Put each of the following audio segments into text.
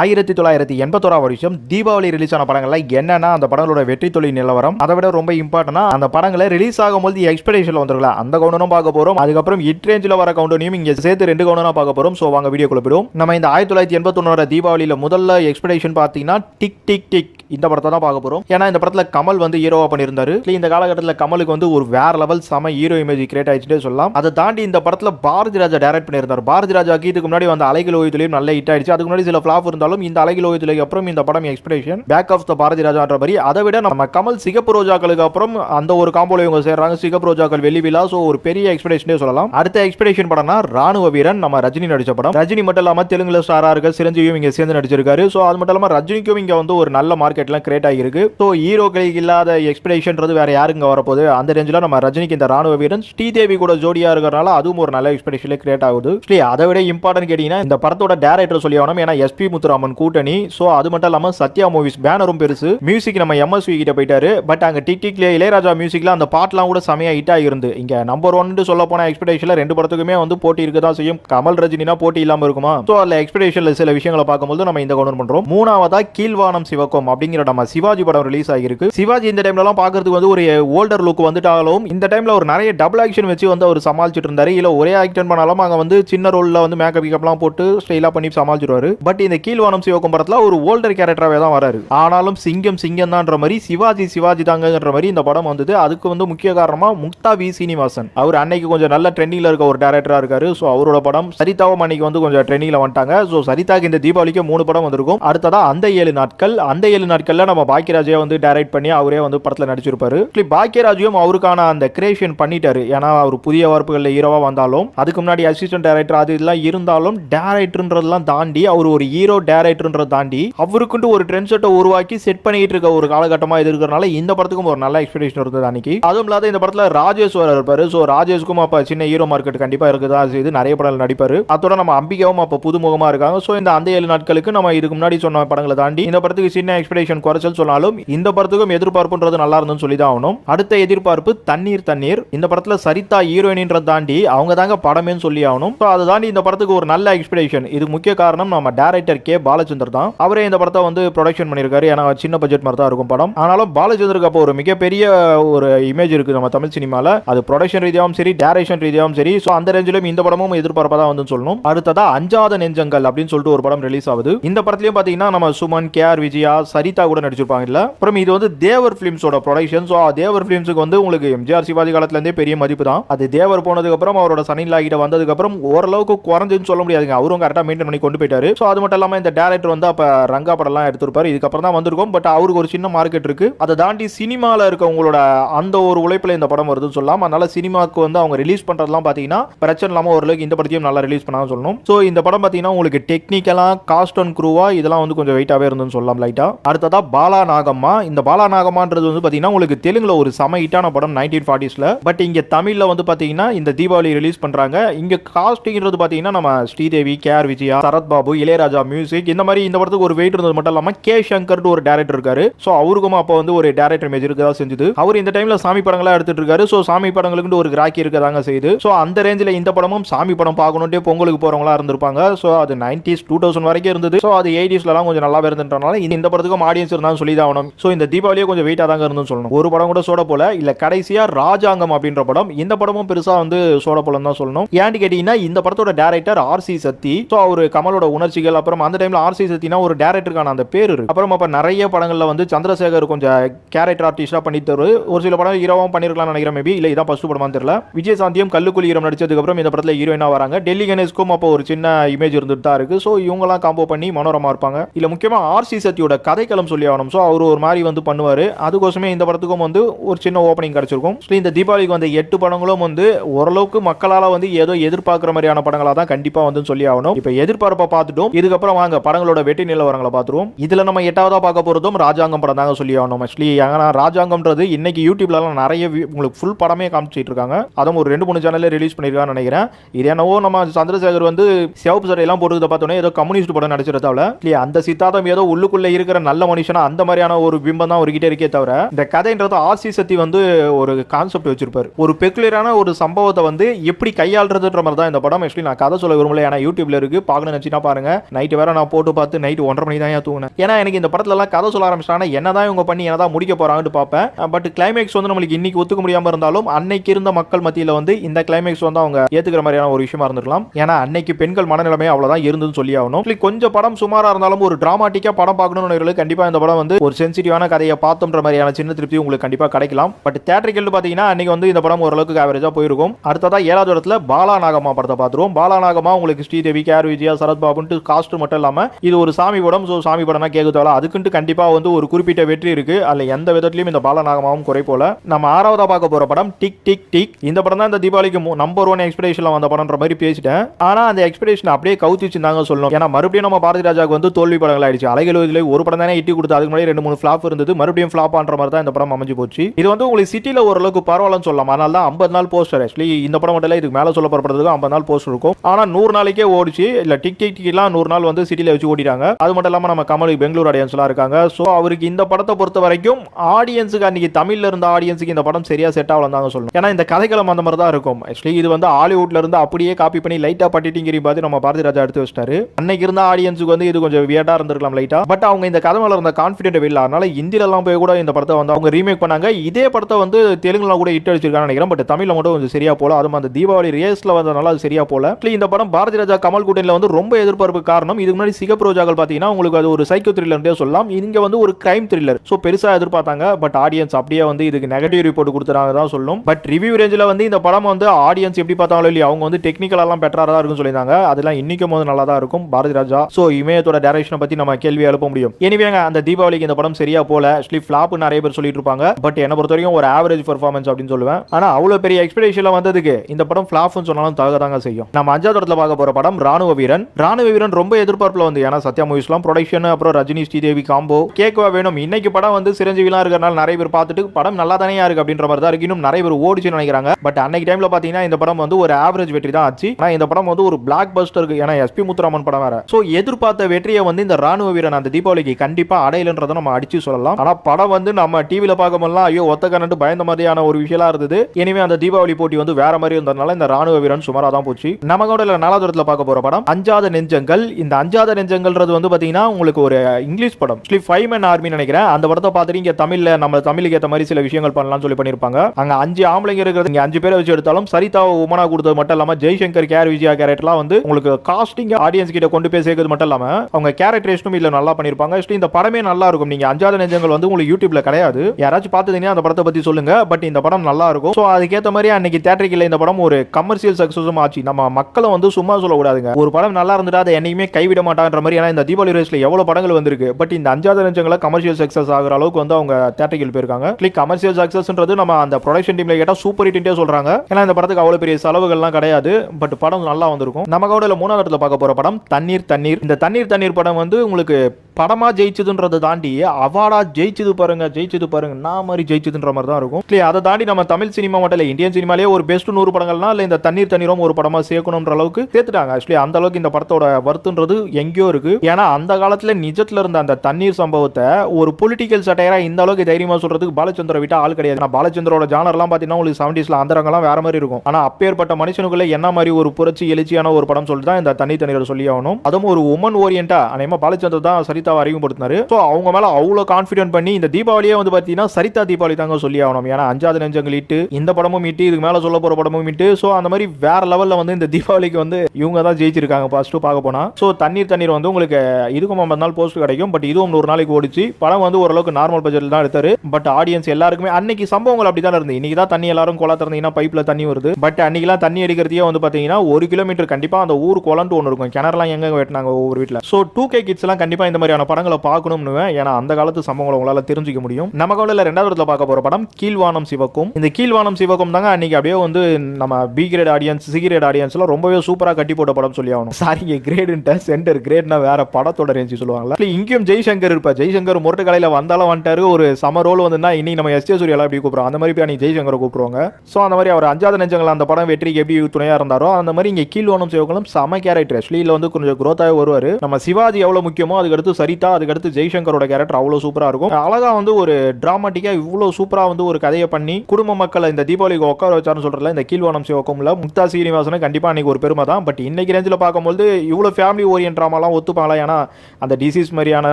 ஆயிரத்தி தொள்ளாயிரத்தி எண்பத்தோராம் வருஷம் தீபாவளி ரிலீஸ் ஆன படங்கள்ல என்னன்னா அந்த படங்களோட வெற்றி தொழில் நிலவரம். அதை விட ரொம்ப இம்பார்ட்டனா அந்த படங்களை ரிலீஸ் ஆகும்போது எக்ஸ்பெக்டேஷன் வந்துருக்கலாம் அந்த கவுண்டனும் பார்க்க போறோம். அதுக்கப்புறம் இட் ரேஞ்சில் வர கவுண்டனையும் இங்க சேர்த்து ரெண்டு கவுண்டனா பார்க்க போறோம். ஸோ வாங்க வீடியோ போயிடும் நம்ம இந்த ஆயிரத்தி தொள்ளாயிரத்தி எண்பத்தொன்னோட தீபாவளியில முதல்ல எக்ஸ்பெக்டேஷன் பார்த்தீங்கன்னா டிக் டிக் டிக் இந்த படத்தை தான் பார்க்க போறோம். ஏன்னா இந்த படத்துல கமல் வந்து ஹீரோவா பண்ணியிருந்தாரு. இந்த காலகட்டத்தில் கமலுக்கு வந்து ஒரு வேற லெவல் செம ஹீரோ இமேஜ் கிரியேட் ஆயிடுச்சுட்டே சொல்லலாம். அதை தாண்டி இந்த படத்தில் பாரதி ராஜா டைரக்ட் பண்ணியிருந்தார். பாரதி ராஜாக்கு இதுக்கு முன்னாடி வந்த அலைகள் ஓய்வுலையும் நல்ல ஹிட் ஆயிடுச்சு. அதுக்கு முன்னாடி சில ஃபிளாப் இருந்தாலும் இந்த அலைகள் அப்புறம் இந்த படம் expression back of the Bharathi ராஜான்ற மாதிரி அதை விட நம்ம கமல் சிகப்பு ரோஜாக்களுக்கு அப்புறம் அந்த ஒரு காம்போல இவங்க சேர்றாங்க. சிகப்பு ரோஜாக்கள் வெள்ளி விழா. ஸோ ஒரு பெரிய எக்ஸ்பிரேஷனே சொல்லலாம். அடுத்த எக்ஸ்பிரேஷன் படம்னா ராணுவ வீரன் நம்ம ரஜினி நடிச்ச படம். ரஜினி மட்டும் இல்லாம தெலுங்குல ஸ்டாரா இருக்க சிரஞ்சீவியும் இங்க சேர்ந்து நடிச்சிருக்காரு. ஸோ அது மட்டும் இல்லாம ரஜினிக்கும் இங்க வந்து ஒரு நல்ல மார்க்கெட்லாம் கிரியேட் ஆகிருக்கு ஸோ ஹீரோக்களுக்கு இல்லாத எக்ஸ்பிரேஷன்றது வேற யாருங்க வரப்போகுது? அந்த ரேஞ்சில் நம்ம ரஜினிக்கு இந்த ராணுவ வீரன் ஸ்ரீதேவி கூட ஜோடியா இருக்கிறனால அதுவும் ஒரு நல்ல எக்ஸ்பெக்டேஷன் கிரியேட் ஆகுது. அதை விட இம்பார்ட்டன்ட் கேட்டீங்கன்னா இந்த படத்தோட டேரக்டர் சொல்லி ஆகணும். ஏன்னா எஸ்பி ராமன் கூட்டணி. ஸோ அது மட்டும் இல்லாமல் சத்யா மூவிஸ் பேனரும் பெருசு. மியூசிக் நம்ம எம்எஸ்வி கிட்ட போயிட்டாரு. பட் அங்கே டிடிக்லேயே இளையராஜா மியூசிக்ல அந்த பாட்டெலாம் கூட செமையா ஹிட் ஆகிருந்து இங்கே நம்பர் ஒன் சொல்ல போன எக்ஸ்பெக்டேஷன்ல ரெண்டு படத்துக்குமே வந்து போட்டி இருக்க தான் செய்யும். கமல் ரஜினினா போட்டி இல்லாமல் இருக்குமா? ஸோ அதில் எக்ஸ்பெக்டேஷன்ல சில விஷயங்களை பார்க்கும்போது நம்ம இந்த கவுண்டர் பண்றோம். மூணாவதா கீழ்வானம் சிவக்கம் அப்படிங்கிற நம்ம சிவாஜி படம் ரிலீஸ் ஆகிருக்கு சிவாஜி இந்த டைம்லலாம் பார்க்கறதுக்கு வந்து ஒரு ஓல்டர் லுக் வந்துட்டாலும் இந்த டைம்ல ஒரு நிறைய டபுள் ஆக்ஷன் வச்சு வந்து அவர் சமாளிச்சிட்டு இருந்தாரு. இல்லை ஒரே ஆக்ஷன் பண்ணாலும் அங்கே வந்து சின்ன ரோல்ல வந்து மேக்கப் கிக்கப்லாம் போட்டு ஸ்டைலாக பண்ணி சமாளிச்சிருவாரு. பட் இந்த கீழ்வானம் சிவக்கம் படத்துல ஒரு ஓல்டர் கேரக்டராகவே தான் வராரு. ஆனாலும் சிங்கம் சிங்கம் தான்ற மாதிரி சிவாஜி சிவாஜி தாங்கன்ற மாதிரி இந்த படம் வந்தது. அதுக்கு வந்து முக்கிய காரணமா முக்தா வி. சீனிவாசன். அவர் அன்னைக்கு கொஞ்சம் நல்ல ட்ரெண்டிங்ல இருக்க ஒரு டேரக்டரா இருக்காரு. ஸோ அவரோட படம் சரிதாவும் அன்னைக்கு வந்து கொஞ்சம் ட்ரெண்டிங்ல வந்துட்டாங்க. ஸோ சரிதாக்கு இந்த தீபாவளிக்கு மூணு படம் வந்திருக்கும். அடுத்ததா அந்த ஏழு நாட்கள். அந்த ஏழு நாட்கள்ல நம்ம பாக்கியராஜே வந்து டைரக்ட் பண்ணி அவரே வந்து படத்துல நடிச்சிருப்பாரு. பாக்கியராஜையும் பாக்கியராஜும் அவருக்கான அந்த கிரியேஷன் பண்ணிட்டாரு. ஏன்னா அவர் புதிய வார்ப்புகளில் ஹீரோவா வந்தாலும் அதுக்கு முன்னாடி அசிஸ்டன்ட் டைரக்டர் அது இதெல்லாம் இருந்தாலும் டேரக்டர்ன்றதெல்லாம் தாண்டி அவர் ஒரு ஹீரோ டேரக்டர்ன்ற தாண்டி அவருக்குண்டு ஒரு ட்ரெண்ட் செட்டை உருவாக்கி செட் பண்ணிட்டு இருக்க ஒரு காலகட்டமா இது இருக்கிறனால இந்த படத்துக்கும் ஒரு நல்ல எக்ஸ்பெக்டேஷன் இருந்தது அன்னைக்கு. அதுவும் இல்லாத இந்த படத்துல ராஜேஷ் வர இருப்பாரு. ஸோ ராஜேஷ்க்கும் அப்ப சின்ன ஹீரோ மார்க்கெட் கண்டிப்பா இருக்குதா? செய்து நிறைய படங்கள் நடிப்பாரு. அதோட நம்ம அம்பிகாவும் அப்ப புதுமுகமா இருக்காங்க. ஸோ இந்த அந்த ஏழு நாட்களுக்கு நம்ம இதுக்கு முன்னாடி சொன்ன படங்களை தாண்டி இந்த படத்துக்கு சின்ன எக்ஸ்பெக்டேஷன் குறைச்சல் சொன்னாலும் இந்த படத்துக்கும் எதிர்பார்ப்புன்றது நல்லா இருந்துன்னு சொல்லி தான் ஆகணும். அடுத்த எதிர்பார்ப்பு தண்ணீர் தண்ணீர். இந்த படத்துல சரிதா ஹீரோயின்ன்றதை தாண்டி அவங்க தாங்க படமேன்னு சொல்லி ஆகணும். ஸோ அதை தாண்டி இந்த படத்துக்கு ஒரு நல்ல எக்ஸ்பெக்டேஷன் இதுக்கு முக்கிய காரணம் நம்ம டேரக்டர் கே. பாலச்சந்தர் தான். அவரே இந்த படத்தை வந்து ப்ரொடக்ஷன் பண்ணியிருக்காரு. ஏன்னா சின்ன பட்ஜெட் மாதிரி தான் இருக்கும் படம். ஆனாலும் பாலச்சந்தருக்கு அப்போ ஒரு மிகப்பெரிய ஒரு இமேஜ் இருக்கு நம்ம தமிழ் சினிமால. அது ப்ரொடக்ஷன் ரீதியாகவும் சரி டேரக்ஷன் ரீதியாகவும் சரி. ஸோ அந்த ரேஞ்சிலும் இந்த படமும் எதிர்பார்ப்பா தான் வந்து சொல்லணும். அடுத்ததா அஞ்சாத நெஞ்சங்கள் அப்படின்னு சொல்லிட்டு ஒரு படம் ரிலீஸ் ஆகுது. இந்த படத்துலையும் பார்த்தீங்கன்னா நம்ம சுமன் கே ஆர் விஜயா சரிதா கூட நடிச்சிருப்பாங்க இல்ல அப்புறம் இது வந்து தேவர் பிலிம்ஸோட ப்ரொடக்ஷன் ஸோ தேவர் பிலிம்ஸுக்கு வந்து உங்களுக்கு எம்ஜிஆர் சிவாஜி காலத்துல இருந்தே பெரிய மதிப்பு தான். அது தேவர் போனதுக்கு அப்புறம் அவரோட சனி கிட்ட வந்ததுக்கு அப்புறம் ஓரளவுக்கு குறைஞ்சுன்னு சொல்ல முடியாதுங்க. அவரும் கரெக்டாக மெயின்டைன் பண்ணி கொண்டு போயிட்டாரு. ஸோ அது மட்டும் இல்லாமல் இந்த டேரக்டர் வந்து அப்போ ரங்கா படம்லாம் எடுத்திருப்பாரு. இதுக்கப்புறம் தான் வந்திருக்கும். பட் அவருக்கு ஒரு சின்ன மார்க்கெட் இருக்கு. அதை தாண்டி சினிமாவில் இருக்கவங்களோட அந்த ஒரு உழைப்பில் இந்த படம் வருதுன்னு சொல்லலாம். அதனால சினிமாவுக்கு வந்து அவங்க ரிலீஸ் பண்ணுறதுலாம் பார்த்தீங்கன்னா பிரச்சனை இல்லாமல் ஓரளவுக்கு இந்த படத்தையும் நல்லா ரிலீஸ் பண்ணாலும் சொல்லணும். ஸோ இந்த படம் பார்த்தீங்கன்னா உங்களுக்கு டெக்னிக்கலாக காஸ்ட் அண்ட் குரூவா இதெல்லாம் வந்து கொஞ்சம் வெயிட்டாகவே இருந்துன்னு சொல்லலாம் லைட்டாக அடுத்ததாக பாலா நாகம்மா. இந்த பாலா நாகம்மான்றது வந்து பார்த்தீங்கன்னா உங்களுக்கு தெலுங்கில் ஒரு செம ஹிட்டான படம் நைன்டீன் ஃபார்ட்டிஸில் பட் இங்கே தமிழில் வந்து பார்த்தீங்கன்னா இந்த தீபாவளி ரிலீஸ் பண்ணுறாங்க இங்கே காஸ்டிங்கிறது பார்த்தீங்கன்னா நம்ம Sridevi K R Vijaya Sarath Babu Ilaiyaraaja music இந்த மாதிரி இந்த படத்துக்கு ஒரு வெயிட் இருந்தது மட்டும் இல்லாமல் கே சங்கர்னு ஒரு டேரக்டர் இருக்காரு. ஸோ அவருக்கும் அப்போ வந்து ஒரு டேரக்டர் இமேஜ் இருக்கதா செஞ்சது. அவர் இந்த டைமில் சாமி படங்களா எடுத்துட்டு இருக்காரு. ஸோ சாமி படங்களுக்கு ஒரு கிராக்கி இருக்கதாங்க செய்யுது. ஸோ அந்த ரேஞ்சில் இந்த படமும் சாமி படம் பார்க்கணுன்ட்டே பொங்கலுக்கு போகிறவங்களா இருந்திருப்பாங்க. ஸோ அது நைன்டிஸ் டூ தௌசண்ட் வரைக்கும் இருந்தது. ஸோ அது எயிட்டிஸ்லாம் கொஞ்சம் நல்லா இருந்துன்றனால இந்த இந்த படத்துக்கும் ஆடியன்ஸ் இருந்தாலும் சொல்லி தான் ஆகணும். ஸோ இந்த தீபாவளியே கொஞ்சம் வெயிட்டாக தாங்க இருந்துன்னு சொல்லணும். ஒரு படம் கூட சோட போல. இல்ல கடைசியா ராஜாங்கம் அப்படின்ற படம். இந்த படமும் பெருசா வந்து சோட போலன்னு தான் சொல்லணும். ஏன்னு கேட்டீங்கன்னா இந்த படத்தோட director R C Sakthi. So அவர் கமலோட உணர்ச்சிகள் அப்புறம் அந்த டைம்ல ஆர்சி சத்தினா ஒரு டேரக்டருக்கான அந்த பேர் இருக்கு. அப்புறம் அப்ப நிறைய படங்கள்ல வந்து சந்திரசேகர் கொஞ்சம் கேரக்டர் ஆர்டிஸ்டா பண்ணி தரு ஒரு சில படம் ஹீரோவும் பண்ணிருக்கலாம்னு நினைக்கிறேன் மேபி இல்ல இதான் ஃபர்ஸ்ட் படமா தெரியல. விஜயசாந்தியும் கல்லுக்குழி ஹீரோ ஈரம் நடிச்சதுக்கு அப்புறம் இந்த படத்துல ஹீரோயினா வராங்க. டெல்லி கணேஷ்க்கும் அப்போ ஒரு சின்ன இமேஜ் இருந்துட்டு தான் இருக்கு. ஸோ இவங்கலாம் காம்போ பண்ணி மனோரமா இருப்பாங்க. இல்ல முக்கியமா ஆர்சி சத்தியோட கதைக்களம் சொல்லி ஆகணும். ஸோ அவர் ஒரு மாதிரி வந்து பண்ணுவாரு. அதுக்கோசமே இந்த படத்துக்கும் வந்து ஒரு சின்ன ஓப்பனிங் கிடைச்சிருக்கும். ஸோ இந்த தீபாவளிக்கு வந்த எட்டு படங்களும் வந்து ஓரளவுக்கு மக்களால் வந்து ஏதோ எதிர்பார்க்குற மாதிரியான படங்களாக தான் கண்டிப்பாக வந்து சொல்லி ஆகணும். இப்போ எதிர்பார்ப்பை பார்த்துட்டோம். இதுக்கப்புறம் வாங்க படங்களோட வெற்றி நிலவரங்களை பார்த்துருவோம். இதில் நம்ம எட்டாவதா பார்க்க போகிறதும் ராஜாங்கம் படம் தாங்க சொல்லி ஆகணும் ஆக்சுவலி ஏன்னா ராஜாங்கம்ன்றது இன்னைக்கு யூடியூப்லலாம் நிறைய உங்களுக்கு ஃபுல் படமே காமிச்சிட்டு இருக்காங்க. அதுவும் ஒரு ரெண்டு மூணு சேனல்ல ரிலீஸ் பண்ணியிருக்காங்கன்னு நினைக்கிறேன். இது என்னவோ நம்ம சந்திரசேகர் வந்து சிவப்பு சட்டையெல்லாம் போட்டுக்கிறத பார்த்தோன்னே ஏதோ கம்யூனிஸ்ட் படம் நடிச்சிருந்தாவில் இல்லையா அந்த சித்தாந்தம் ஏதோ உள்ளுக்குள்ள இருக்கிற நல்ல மனுஷனா அந்த மாதிரியான ஒரு பிம்பம் தான் ஒரு இருக்கே தவிர இந்த கதைன்றது ஆர்சி சக்தி வந்து ஒரு கான்செப்ட் வச்சிருப்பாரு. ஒரு பெக்குலரான ஒரு சம்பவத்தை வந்து எப்படி கையாளுறதுன்ற மாதிரி தான் இந்த படம். ஆக்சுவலி நான் கதை சொல்ல விரும்பல. ஏன்னா யூடியூப்ல இருக்கு. பார்க்கணும்னு நினச்சினா பாருங்க. நைட்டு வேற நான் நான் போட்டு பார்த்து நைட் ஒன்றரை மணி தான் தூங்கினேன். ஏன்னா எனக்கு இந்த படத்துல எல்லாம் கதை சொல்ல ஆரம்பிச்சிட்டாங்கன்னா என்னதான் இவங்க பண்ணி என்னதான் முடிக்க போறாங்கன்னு பார்ப்பேன். பட் கிளைமேக்ஸ் வந்து நம்மளுக்கு இன்னைக்கு ஒத்துக்க முடியாம இருந்தாலும் அன்னைக்கு இருந்த மக்கள் மத்தியில வந்து இந்த கிளைமேக்ஸ் வந்து அவங்க ஏத்துக்கிற மாதிரியான ஒரு விஷயமா இருந்திருக்கலாம். ஏன்னா அன்னைக்கு பெண்கள் மனநிலைமை அவ்வளவுதான் இருந்ததுன்னு சொல்லி ஆகணும். கொஞ்சம் படம் சுமாரா இருந்தாலும் ஒரு டிராமாட்டிக்கா படம் பார்க்கணும்னு கண்டிப்பா இந்த படம் வந்து ஒரு சென்சிட்டிவான கதையை பார்த்தோம்ன்ற மாதிரியான சின்ன திருப்தி உங்களுக்கு கண்டிப்பா கிடைக்கலாம். பட் தேட்டரிக்கல் பாத்தீங்கன்னா அன்னைக்கு வந்து இந்த படம் ஓரளவுக்கு ஆவரேஜாக போயிருக்கும். அடுத்ததாக ஏழாவது இடத்துல பாலா நாகம்மா படத்தை பார்த்துருவோம். பாலா நாகம்மா உங்களுக்கு ஸ்ரீதேவி கேர் விஜயா சரத் பாபுன்ட்டு காஸ்ட் மட்டும் இல்லாமல் இது ஒரு சாமி படம் ஸோ சாமி படம்னா கேட்குதால அதுக்குன்ட்டு கண்டிப்பாக வந்து ஒரு குறிப்பிட்ட வெற்றி இருக்கு. அதில் எந்த விதத்திலையும் இந்த பாலநாகமாவும் குறை போல. நம்ம ஆறாவதா பார்க்க போற படம் டிக் டிக் டிக். இந்த படம் தான் இந்த தீபாவளிக்கு நம்பர் ஒன் எக்ஸ்பெக்டேஷனில் வந்த படம்ன்ற மாதிரி பேசிட்டேன். ஆனால் அந்த எக்ஸ்பெக்டேஷன் அப்படியே கவுத்தி வச்சிருந்தாங்க சொல்லணும். ஏன்னா மறுபடியும் நம்ம பாரதி ராஜாவுக்கு வந்து தோல்வி படங்கள் ஆயிடுச்சு. அலைகள் ஒரு படம் தானே இட்டி கொடுத்து அதுக்கு முன்னாடி ரெண்டு மூணு ஃபிளாப் இருந்தது. மறுபடியும் ஃபிளாப் ஆன்ற மாதிரி தான் இந்த படம் அமைஞ்சு போச்சு. இது வந்து உங்களுக்கு சிட்டியில் ஓரளவுக்கு பரவாயில்லன்னு சொல்லலாம். அதனால தான் ஐம்பது நாள் போஸ்டர் ஆக்சுவலி இந்த படம் மட்டும் இதுக்கு மேலே சொல்ல ஐம்பது நாள் போஸ்டர் இருக்கும். ஆனால் நூறு நாளைக்கே ஓடிச்சு. இல்லை டிக் டிக் டிக்லாம் நூறு நாள் வந்து சிட்டியில் வச்சு ஓட்டிட்டாங்க. அது மட்டும் இல்லாம நம்ம கமல் பெங்களூர் ஆடியன்ஸ்லாம் இருக்காங்க. ஸோ அவருக்கு இந்த படத்தை பொறுத்த வரைக்கும் ஆடியன்ஸுக்கு அன்னைக்கு தமிழ்ல இருந்த ஆடியன்ஸுக்கு இந்த படம் சரியாக செட் ஆகலாம் தான் சொல்லணும். ஏன்னா இந்த கதைக்களம் அந்த மாதிரி தான் இருக்கும். ஆக்சுவலி இது வந்து ஹாலிவுட்ல இருந்து அப்படியே காப்பி பண்ணி லைட்டாக பட்டிட்டிங்கிற பார்த்து நம்ம பாரதி ராஜா எடுத்து வச்சிட்டாரு. அன்னைக்கு இருந்த ஆடியன்ஸுக்கு வந்து இது கொஞ்சம் வியட்டாக இருந்திருக்கலாம் லைட்டாக பட் அவங்க இந்த கதை இருந்த கான்ஃபிடென்ட் இல்லை அதனால இந்தியிலலாம் போய் கூட இந்த படத்தை வந்து அவங்க ரீமேக் பண்ணாங்க. இதே படத்தை வந்து தெலுங்குலாம் கூட ஹிட் அடிச்சிருக்காங்க நினைக்கிறேன். பட் தமிழில் மட்டும் கொஞ்சம் சரியா போல அதுவும் அந்த தீபாவளி ரேஸில் வந்ததுனால அது சரியா போல இந்த படம் பாரதி ராஜா கமல் கூட்டணியில் வந்து ரொம்ப எதிர்பார்ப்பு காரணம். இதுக்கு முன்னாடி சிகப்பு ரோஜாக்கள் பார்த்தீங்கன்னா உங்களுக்கு அது ஒரு சைக்கோ த்ரில்லர்ன்றே சொல்லலாம். இங்கே வந்து ஒரு கிரைம் த்ரில்லர் ஸோ பெருசாக எதிர்பார்த்தாங்க. பட் ஆடியன்ஸ் அப்படியே வந்து இதுக்கு நெகட்டிவ் ரிப்போர்ட் கொடுத்துறாங்க தான் சொல்லும் பட் ரிவ்யூ ரேஞ்சில் வந்து இந்த படம் வந்து ஆடியன்ஸ் எப்படி பார்த்தாங்களோ இல்லையா அவங்க வந்து டெக்னிக்கலெல்லாம் பெட்டராக தான் இருக்கும் சொல்லியிருந்தாங்க. அதெல்லாம் இன்னைக்கும் போது நல்லா தான் இருக்கும். பாரதி ராஜா. ஸோ இமயத்தோட டைரக்ஷனை பற்றி நம்ம கேள்வி எழுப்ப முடியும். எனிவேங்க அந்த தீபாவளிக்கு இந்த படம் சரியா போல ஆக்சுவலி ஃபிளாப் நிறைய பேர் சொல்லிட்டு இருப்பாங்க. பட் என்ன பொறுத்த வரைக்கும் ஒரு ஆவரேஜ் பர்ஃபார்மன்ஸ் அப்படின்னு சொல்லுவேன். ஆனால் அவ்வளோ பெரிய எக்ஸ்பெக்டேஷனில் வந்ததுக்கு இந்த படம் ஃபிளாப்னு சொன்னாலும் தக தாங்க செய்யும். நம்ம அஞ்சாவது இடத்துல பார்க்க போகிற படம் ராணுவ வீரன். ராணுவ வீரன் ரொம்ப எதிர்பார்ப்புல வந்து ஏன்னா சத்யா மூவிஸ்லாம் ப்ரொடக்ஷன் அப்புறம் ரஜினி ஸ்ரீதேவி காம்போ கேட்கவா வேணும். இன்னைக்கு படம் வந்து சிரஞ்சீவிலாம் இருக்கிறனால நிறைய பேர் பார்த்துட்டு படம் நல்லா தானே இருக்கு அப்படின்ற மாதிரி தான் இருக்கு. இன்னும் நிறைய பேர் ஓடிச்சுன்னு நினைக்கிறாங்க. பட் அன்னைக்கு டைம்ல பாத்தீங்கன்னா இந்த படம் வந்து ஒரு ஆவரேஜ் வெற்றி தான் ஆச்சு. ஆனா இந்த படம் வந்து ஒரு பிளாக் பஸ்டருக்கு ஏன்னா எஸ்பி முத்துராமன் படம் வேற. சோ எதிர்பார்த்த வெற்றியை வந்து இந்த ராணுவ வீரன் அந்த தீபாவளிக்கு கண்டிப்பா அடையலன்றதை நம்ம அடிச்சு சொல்லலாம். ஆனா படம் வந்து நம்ம டிவில பார்க்கும்போதெல்லாம் ஐயோ ஒத்த கண்ணு பயந்த மாதிரியான ஒரு விஷயம் இருந்தது. எனவே அந்த தீபாவளி போட்டி வந்து வேற மாதிரி இருந்ததுனால இந்த ராணுவ வீரன் சுமாரா தான் போச்சு. நம்ம கூட நாலாவது இடத்துல பார்க்க போற படம் அஞ்சாத நெஞ்சங்கள். இந்த அஞ்சாத நெஞ்சங்கள்ன்றது வந்து பாத்தீங்கன்னா உங்களுக்கு ஒரு இங்கிலீஷ் படம். ஃபைவ் மேன் ஆர்மி நினைக்கிறேன். அந்த படத்தை பார்த்துட்டு இங்கே தமிழ்ல நம்ம தமிழுக்கு ஏத்த மாதிரி சில விஷயங்கள் பண்ணலாம்னு சொல்லி பண்ணியிருப்பாங்க அங்கே அஞ்சு ஆம்பளைங்க இருக்கிறது இங்கே அஞ்சு பேரை வச்சு எடுத்தாலும் சரிதாவை உமனா கொடுத்தது மட்டும் இல்லாம ஜெய்சங்கர் கேர் விஜயா கேரக்டர்லாம் வந்து உங்களுக்கு காஸ்டிங் ஆடியன்ஸ் கிட்ட கொண்டு போய் சேர்க்கறது மட்டும் இல்லாம அவங்க கேரக்டரேஷனும் இல்ல நல்லா பண்ணியிருப்பாங்க Actually, இந்த படமே நல்லா இருக்கும். நீங்க அஞ்சாத நெஞ்சங்கள் வந்து உங்களுக்கு யூடியூப்ல கிடையாது. யாராச்சும் பார்த்தீங்கன்னா அந்த படத்தை பத்தி சொல்லுங்க. பட் இந்த படம் நல்லா இருக்கும். ஸோ அதுக்கேற்ற மாதிரி அன்னைக்கு தேட்டருக்கு இந்த படம் ஒரு கமர்ஷியல் சக்ஸஸும் ஆச்சு. நம்ம மக்களை வந்து சும்மா சொல்லக்கூடாதுங்க. ஒரு படம் நல்லா இருந்துட்டா அதை என்னைக்குமே கைவிட மாட்டான்ற மாதிரி. ஏன்னா இந்த தீபாவளி ரேஸ்ல எவ்வளவு படங்கள் வந்திருக்கு. பட் இந்த அஞ்சாவது நெஞ்சங்களை கமர்ஷியல் சக்சஸ் ஆகிற அளவுக்கு வந்து அவங்க தேட்டரிக்கல் போயிருக்காங்க. கிளிக் கமர்ஷியல் சக்சஸ்ன்றது நம்ம அந்த ப்ரொடக்ஷன் டீம்ல கேட்டா சூப்பர் ஹிட்டே சொல்றாங்க. ஏன்னா இந்த படத்துக்கு அவ்வளவு பெரிய செலவுகள்லாம் கிடையாது. பட் படம் நல்லா வந்திருக்கும். நம்ம கூட மூணாவது இடத்துல பார்க்க போற படம் தண்ணீர் தண்ணீர். இந்த தண்ணீர் தண்ணீர் படம் வந்து உங்களுக்கு படமாக ஜெயிச்சதுன்றதை தாண்டி அவார்டாக ஜெயிச்சது பாருங்க ஜெயிச்சது பாருங்க நான் மாதிரி ஜெயிச்சதுன்ற மாதிரி தான் இருக்கும். இல்லையா அதை தாண்டி நம்ம தமிழ் சினிமா மட்டும் இல்லை இந்தியன் சினிமாலே ஒரு பெஸ்ட் நூறு படங்கள்னா இல்லை இந்த தண்ணீர் தண்ணீரும் ஒரு படமாக சேர்க்கணுன்ற அளவுக்கு சேர்த்துட்டாங்க. ஆக்சுவலி அந்த அளவுக்கு இந்த படத்தோட வருத்துன்றது எங்கேயோ இருக்கு. ஏன்னா அந்த காலத்தில் நிஜத்தில் இருந்த அந்த தண்ணீர் சம்பவத்தை ஒரு பொலிட்டிக்கல் சட்டையராக இந்த அளவுக்கு தைரியமாக சொல்றதுக்கு பாலச்சந்திர விட்டா ஆள் கிடையாது. நான் பாலச்சந்திரோட ஜானர்லாம் பார்த்தீங்கன்னா உங்களுக்கு செவன்டிஸ்ல அந்தரங்கெல்லாம் வேற மாதிரி இருக்கும். ஆனால் அப்பேற்பட்ட மனுஷனுக்குள்ள என்ன மாதிரி ஒரு புரட்சி எழுச்சியான ஒரு படம் சொல்லிட்டு தான் இந்த தண்ணீர் தண்ணீரை சொல்லி ஆகணும். அதுவும் ஒரு உமன் ஓரியண்டா அநேகமா பாலச்சந்திர தான் சரி சரிதாவை அறிமுகப்படுத்தினாரு. ஸோ அவங்க மேல அவ்வளோ கான்ஃபிடென்ட் பண்ணி இந்த தீபாவளியே வந்து பார்த்தீங்கன்னா சரிதா தீபாவளி தாங்க சொல்லி ஆகணும். ஏன்னா அஞ்சாவது நெஞ்சங்கள் இட்டு இந்த படமும் இட்டு இதுக்கு மேல சொல்ல போற படமும் இட்டு. ஸோ அந்த மாதிரி வேற லெவல்ல வந்து இந்த தீபாவளிக்கு வந்து இவங்க தான் ஜெயிச்சிருக்காங்க ஃபர்ஸ்ட் பார்க்க போனா. ஸோ தண்ணீர் தண்ணீர் வந்து உங்களுக்கு இதுக்கும் ஐம்பது நாள் போஸ்ட் கிடைக்கும். பட் இதுவும் நூறு நாளைக்கு ஓடிச்சு. படம் வந்து ஓரளவுக்கு நார்மல் பட்ஜெட்டில் தான் எடுத்தாரு. பட் ஆடியன்ஸ் எல்லாருக்குமே அன்னைக்கு சம்பவங்கள் அப்படி தான் இருந்து இன்னைக்கு தான் தண்ணி எல்லாரும் குளம் திறந்தீங்கன்னா பைப்ல தண்ணி வருது. பட் அன்னைக்கெல்லாம் தண்ணி அடிக்கிறதே வந்து பார்த்தீங்கன்னா ஒரு கிலோமீட்டர் கண்டிப்பா அந்த ஊர் குளம்ட்டு ஒன்று இருக்கும். கிணறுலாம் எங்க வெட்டினாங்க ஒவ்வொரு வீட்டில் ஸோ டூ கே கிட்ஸ் எல்லாம் கண்டிப்பா இந்த மாதிரியான படங்களை பார்க்கணும்னு ஏன்னா அந்த காலத்து சம்பவங்களை உங்களால தெரிஞ்சுக்க முடியும். நம்ம கவலையில் ரெண்டாவது இடத்துல பார்க்க போற படம் கீழ்வானம் சிவக்கும். இந்த கீழ்வானம் சிவக்கும் தாங்க அன்னைக்கு அப்படியே வந்து நம்ம B grade audience C grade ஆடியன்ஸ்லாம் ரொம்பவே சூப்பராக கட்டி போட்ட படம் சொல்லி ஆகணும். சாரி கிரேடுன்ட்டு சென்டர் கிரேட்னா வேற படத்தோட ரேஞ்சு சொல்லுவாங்களா இல்ல இங்கேயும் ஜெய்சங்கர் இருப்பா. ஜெய்சங்கர் முரட்டு கலையில வந்தாலும் வந்துட்டாரு. ஒரு சம ரோல் வந்துன்னா இன்னைக்கு நம்ம எஸ் ஜே சூர்யா எப்படி கூப்பிடுறோம்? அந்த மாதிரி போய் அன்னைக்கு ஜெய்சங்கரை கூப்பிடுவாங்க. ஸோ அந்த மாதிரி அவர் அஞ்சாவது நெஞ்சங்கள் அந்த படம் வெற்றிக்கு எப்படி துணையா இருந்தாரோ அந்த மாதிரி இங்கே கீழ்வானம் சிவங்களும் சம கேரக்டர் ஆக்சுவலி வந்து கொஞ்சம் குரோத்தாக வருவார். நம்ம சிவாஜி எவ்வளோ முக்கியமோ அதுக்கு அடுத்து சரிதா அதுக்கடுத்து ஜெய்சங்கரோட கேரக்டர் அவ்வளோ சூப்பராக இருக்கும். அழகா வந்து ஒரு டிராமாட்டிக்காக இவ்வளோ சூப்பராக வந்து ஒரு கதையை பண்ணி குடும்ப மக்களை இந்த தீபாவளிக்கு உட்கார வச்சாருன்னு சொல்கிறல இந்த கீழ்வானம் சிவக்கும்ல முக்தா சீனிவாசன் கண்டிப்பாக அன்றைக்கி ஒரு பெருமை தான். பட் இன்னைக்கு ரேஞ்சில் பார்க்கும்போது இவ்வளோ ஃபேமிலி ஓரியன் ட்ராமாலாம் ஒத்துப்பாங்களா? ஏன்னா அந்த டிசீஸ் மாதிரியான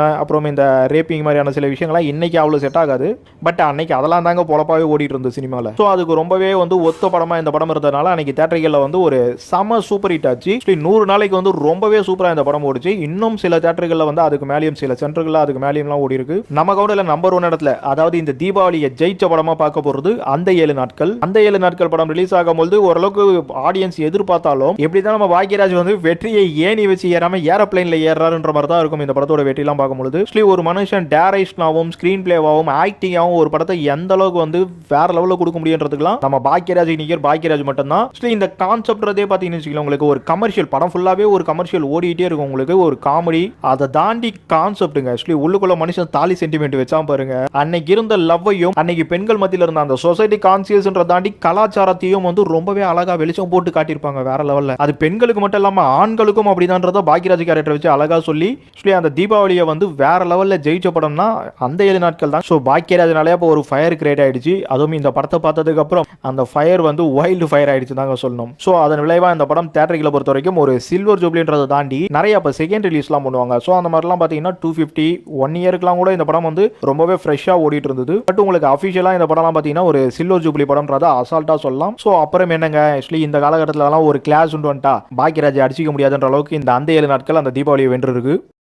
அப்புறம் இந்த ரேப்பிங் மாதிரியான சில விஷயங்கள்லாம் இன்றைக்கி அவ்வளோ செட் ஆகாது. பட் அன்னைக்கு அதெல்லாம் தாங்க பொழப்பாவே ஓடிட்டு இருந்தது சினிமாவில் ஸோ அதுக்கு ரொம்பவே வந்து ஒத்த படமாக இந்த படம் இருந்ததுனால அன்னைக்கு தேட்டர்களில் வந்து ஒரு செம சூப்பர் ஹிட் ஆச்சு. நூறு நாளைக்கு வந்து ரொம்பவே சூப்பராக இந்த படம் ஓடிச்சு. இன்னும் சில தேட்டர்களில் வந்து அதுக்கு மேலே மேலேயும் சில சென்டர்களில் அதுக்கு மேலேயும்லாம் ஓடி இருக்கு. நம்ம கவுண்டில் நம்பர் ஒன் இடத்துல அதாவது இந்த தீபாவளியை ஜெயிச்ச படமா பார்க்க போறது அந்த ஏழு நாட்கள். அந்த ஏழு நாட்கள் படம் ரிலீஸ் ஆகும்போது ஓரளவுக்கு ஆடியன்ஸ் எதிர்பார்த்தாலும் எப்படி தான் நம்ம பாக்யராஜ் வந்து வெற்றியை ஏணி வச்சு ஏறாம ஏரோப்ளைன்ல ஏறாருன்ற மாதிரி தான் இருக்கும் இந்த படத்தோட வெற்றிலாம் பார்க்கும்போது Actually, ஒரு மனுஷன் டேரக்ஷனாகவும் ஸ்க்ரீன் பிளேவாகவும் ஆக்டிங்காகவும் ஒரு படத்தை எந்த அளவுக்கு வந்து வேற லெவலில் கொடுக்க முடியுன்றதுக்குலாம் நம்ம பாக்யராஜ் நிகர் பாக்யராஜ் மட்டும்தான். Actually, இந்த கான்செப்ட்றதே பார்த்தீங்கன்னு வச்சுக்கலாம் உங்களுக்கு ஒரு கமர்ஷியல் படம் ஃபுல்லாகவே ஒரு கமர்ஷியல் ஓடிட்டே இருக்கும் உங்களுக்கு ஒரு காமெடி அதை தாண்டி கான்செப்ட்டுங்க ஆக்சுவலி உள்ளுக்குள்ள மனுஷன் தாலி சென்டிமெண்ட் வச்சா பாருங்க. அன்னைக்கு இருந்த லவ்வையும் அன்னைக்கு பெண்கள் மத்தியில் இருந்த அந்த சொசைட்டி கான்சியஸ்ன்ற தாண்டி கலாச்சாரத்தையும் வந்து ரொம்பவே அழகா வெளிச்சம் போட்டு காட்டியிருப்பாங்க வேற லெவல்ல அது பெண்களுக்கு மட்டும் இல்லாம ஆண்களுக்கும் அப்படிதான்றத பாக்கியராஜ் கேரக்டர் வச்சு அழகா சொல்லி ஆக்சுவலி அந்த தீபாவளியை வந்து வேற லெவல்ல ஜெயிச்ச படம்னா அந்த ஏழு நாட்கள் தான். ஸோ பாக்கியராஜனாலே அப்போ ஒரு ஃபயர் கிரியேட் ஆயிடுச்சு. அதுவும் இந்த படத்தை பார்த்ததுக்கு அப்புறம் அந்த ஃபயர் வந்து வைல்டு ஃபயர் ஆயிடுச்சு தாங்க சொல்லணும். ஸோ அதன் விளைவாக இந்த படம் தேட்டரிகளை பொறுத்த வரைக்கும் ஒரு சில்வர் ஜூப்ளின்றதை தாண்டி நிறைய இப்போ செகண்ட் ரிலீஸ்லாம் பண்ணுவாங்க. ஸோ அந்த மாதிரிலாம் பார்த்தீங்கன்னா பார்த்தீங்கன்னா டூ ஃபிஃப்டி ஒன் இயருக்குலாம் கூட இந்த படம் வந்து ரொம்பவே ஃப்ரெஷ்ஷாக ஓடிட்டு இருந்தது பட் உங்களுக்கு அஃபிஷியலாக இந்த படம்லாம் பார்த்தீங்கன்னா ஒரு சில்வர் ஜூப்ளி படம்ன்றத அசால்ட்டாக சொல்லலாம். ஸோ அப்புறம் என்னங்க? ஆக்சுவலி இந்த காலகட்டத்திலலாம் ஒரு கிளாஸ் உண்டு வந்துட்டா. பாக்கியராஜை அடிச்சிக்க முடியாதுன்ற அளவுக்கு இந்த அந்த ஏழு நாட்கள் அந்த தீபாவளியை வென்று இருக்கு